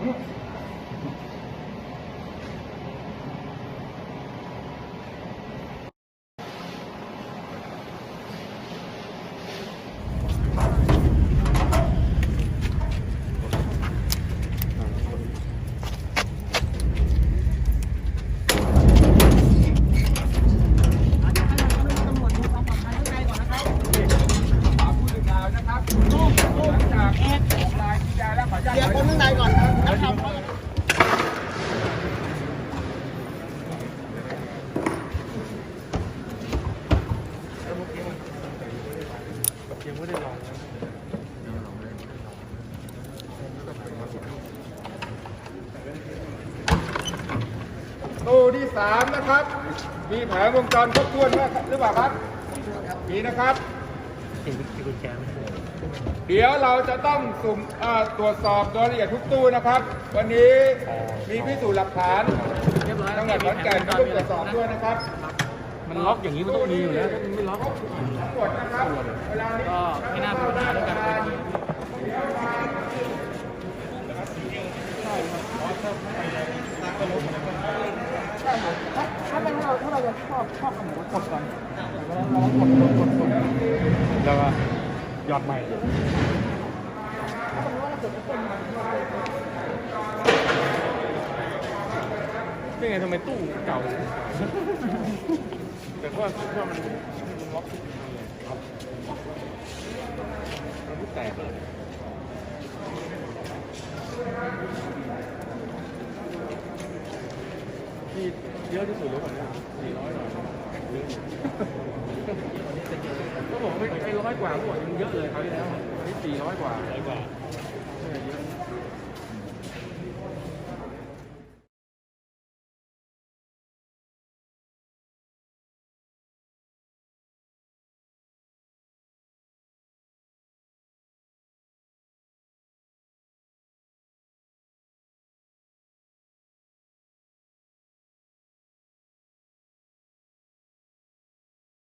Yeah. เดี๋ยวคนข้างในก่อนแล้วทำเขาตู้ที่สามนะครับ มีแผงวงจรครบถ้วนไหมครับหรือเปล่าครับ มีนะครับ เดี๋ยวเราจะต้องสุ่มเอ่อตรวจสอบโดยละเอียดทุกตู้นะครับ วันนี้มีพิสูจน์หลักฐานจังหวัดขอนแก่นก็ต้องตรวจสอบด้วยนะครับมันล็อกอย่างนี้มันต้องมีอยู่แล้วมันไม่ล็อกทั้งหมดนะครับเวลานี้ก็ไม่น่ามีปัญหาเรื่องการเปิดเผยถ้าเป็นเราถ้าเราจะชอบชอบขโมยกดก่อนแล้วก็ หยอดใหม่อยู่เป็นไงทำไมตู้เก่า แต่ว่าคิดว่ามันมันล็อกมันไม่แตกเลยที่เยอะที่สุดแล้วกว่านี้สี่ร้อยหน่อยเยอะ ก็บอกว่าไม่ไอ้ร้อยกว่าก็บอกยังเยอะเลยเขาวที่แล้วนี่สี่ร้อยกว่า ร้อยกว่า